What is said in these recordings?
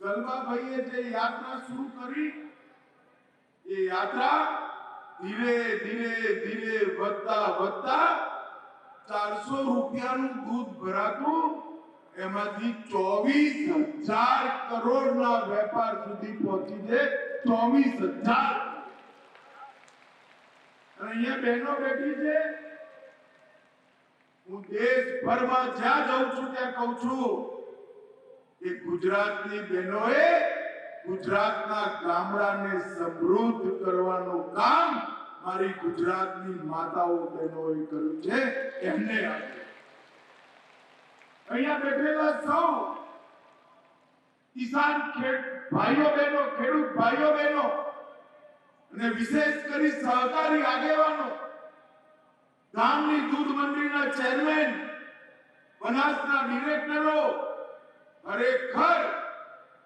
ગલબાભાઈએ જે યાત્રા શરૂ કરી, એ યાત્રા ધીરે ધીરે ધીરે વધતા વધતા ચારસો રૂપિયાનું દૂધ ભરાતું, એમાંથી ચોવીસ હજાર કરોડના વેપાર સુધી પહોંચી છે. ચોવીસ હજાર. અહીંયા બહેનો બેઠી છે. હું દેશભરમાં જ્યાં જાઉં છું ત્યાં કહું છું કે ગુજરાતની બહેનોએ ગુજરાતના ગામડાને સમૃદ્ધ કરવાનો કામ મારી ગુજરાતની માતાઓ બહેનોએ કર્યું છે, એમને અહીંયા બેઠેલા સૌ કિસાન ભાઈઓ બહેનો, ખેડૂત ભાઈઓ બહેનો અને વિશેષ કરી સહકારી આગેવાનો, ગામની દૂધ મંડળીના ચેરમેન, બનાસના ડિરેક્ટરો ખરેખર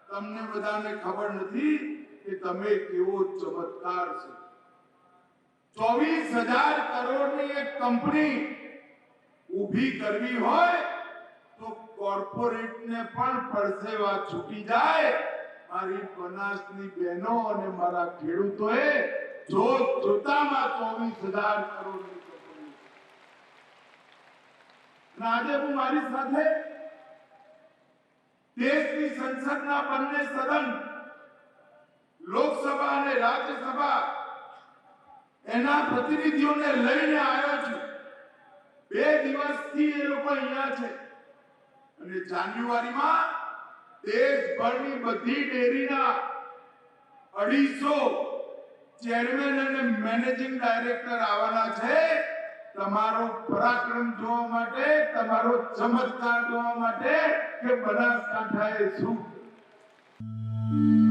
તમને બધાને ખબર નથી કે તમે કેવો ચમત્કાર છે. ચોવીસ હજાર કરોડની એક કંપની ઊભી કરવી હોય તો કોર્પોરેટને પણ પરસેવા છૂટી જાય. મારી બનાસની બહેનો અને મારા ખેડૂતોએ જોત જોતામાં ચોવીસ હજાર કરોડની કંપની આજે હું મારી સાથે દેશની સંસદના બંને સદન લોકસભા અને રાજ્યસભા એના પ્રતિનિધિઓને લઈને આવ્યો છું. બે દિવસથી એ લોકો અહીંયા છે. અને જાન્યુઆરીમાં દેશભરની બધી ડેરીના અઢીસો ચેરમેન અને મેનેજિંગ ડાયરેક્ટર આવવાના છે. તમારો પરાક્રમ જોવા માટે તમારો ચમત્કાર જોવા માટે કે બનાસકાંઠાએ શું